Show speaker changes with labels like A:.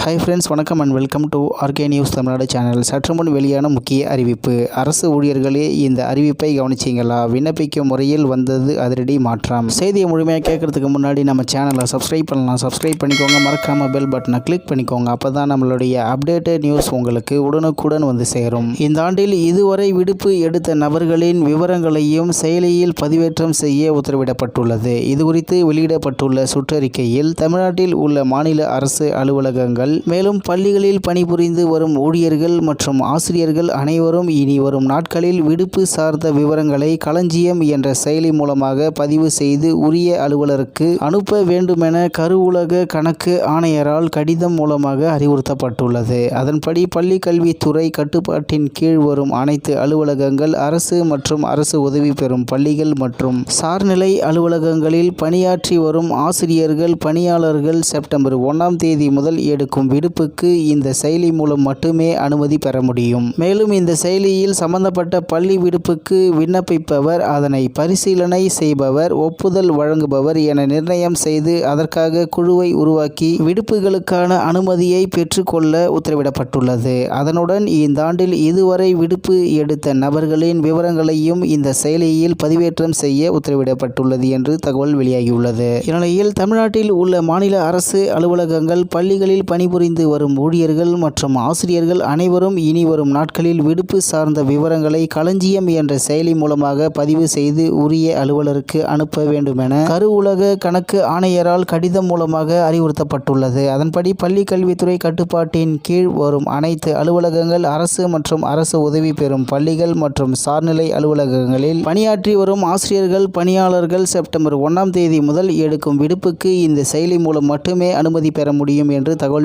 A: Hi friends வணக்கம் and welcome to R K news Tamil Nadu channel சற்று முன் வெளியான முக்கிய அறிவிப்பு. அரசு ஊழியர்களே இந்த அறிவிப்பை கவனிச்சிங்களா? விண்ணப்பிக்கும் முறையில் வந்தது அதிரடி மாற்றம். செய்தியை முழுமையாக கேட்கறதுக்கு முன்னாடி நம்ம சேனலை சப்ஸ்கிரைப் பண்ணலாம். சப்ஸ்கிரைப் பண்ணிக்கோங்க. மறக்காம பெல் பட்டனை கிளிக் பண்ணிக்கோங்க. அப்போ தான் நம்மளுடைய அப்டேட்டட் நியூஸ் உங்களுக்கு உடனுக்குடன் வந்து சேரும். இந்த ஆண்டில் இதுவரை விடுப்பு எடுத்த நபர்களின் விவரங்களையும் செயலியில் பதிவேற்றம் செய்ய உத்தரவிடப்பட்டுள்ளது. இது குறித்து வெளியிடப்பட்டுள்ள சுற்றறிக்கையில் தமிழ்நாட்டில் உள்ள மாநில அரசு அலுவலகங்கள் மேலும் பள்ளிகளில் பணிபுரிந்து வரும் ஊழியர்கள் மற்றும் ஆசிரியர்கள் அனைவரும் இனி வரும் நாட்களில் விடுப்பு சார்ந்த விவரங்களை களஞ்சியம் என்ற செயலி மூலமாக பதிவு செய்து உரிய அலுவலருக்கு அனுப்ப வேண்டுமென கருவூலக கணக்கு ஆணையரால் கடிதம் மூலமாக அறிவுறுத்தப்பட்டுள்ளது. அதன்படி பள்ளி கல்வித்துறை கட்டுப்பாட்டின் கீழ் வரும் அனைத்து அலுவலகங்கள் அரசு மற்றும் அரசு உதவி பெறும் பள்ளிகள் மற்றும் சார்நிலை அலுவலகங்களில் பணியாற்றி வரும் ஆசிரியர்கள் பணியாளர்கள் செப்டம்பர் ஒன்றாம் தேதி முதல் எடுக்கும் விடுப்புக்கு இந்த செயலி மூலம் மட்டுமே அனுமதி பெற முடியும். மேலும் இந்த செயலியில் சம்பந்தப்பட்ட பள்ளி விடுப்புக்கு விண்ணப்பிப்பவர் அதனை பரிசீலனை செய்பவர் ஒப்புதல் வழங்குபவர் என நிர்ணயம் செய்து அதற்காக குழுவை உருவாக்கி விடுப்புகளுக்கான அனுமதியை பெற்றுக்கொள்ள உத்தரவிடப்பட்டுள்ளது. அதனுடன் இந்த ஆண்டில் இதுவரை விடுப்பு எடுத்த நபர்களின் விவரங்களையும் இந்த செயலியில் பதிவேற்றம் செய்ய உத்தரவிடப்பட்டுள்ளது என்று தகவல் வெளியாகியுள்ளது. இந்நிலையில் தமிழ்நாட்டில் உள்ள மாநில அரசு அலுவலகங்கள் பள்ளிகளில் பணிபுரிந்து வரும் ஊழியர்கள் மற்றும் ஆசிரியர்கள் அனைவரும் இனி வரும் நாட்களில் விடுப்பு சார்ந்த விவரங்களை களஞ்சியம் என்ற செயலி மூலமாக பதிவு செய்து உரிய அலுவலருக்கு அனுப்ப வேண்டுமென கருவூலக கணக்கு ஆணையரால் கடிதம் மூலமாக அறிவுறுத்தப்பட்டுள்ளது. அதன்படி பள்ளி கல்வித்துறை கட்டுப்பாட்டின் கீழ் வரும் அனைத்து அலுவலகங்கள் அரசு மற்றும் அரசு உதவி பெறும் பள்ளிகள் மற்றும் சார்நிலை அலுவலகங்களில் பணியாற்றி வரும் ஆசிரியர்கள் பணியாளர்கள் செப்டம்பர் ஒன்றாம் தேதி முதல் எடுக்கும் விடுப்புக்கு இந்த செயலி மூலம் மட்டுமே அனுமதி பெற முடியும் என்று தகவல்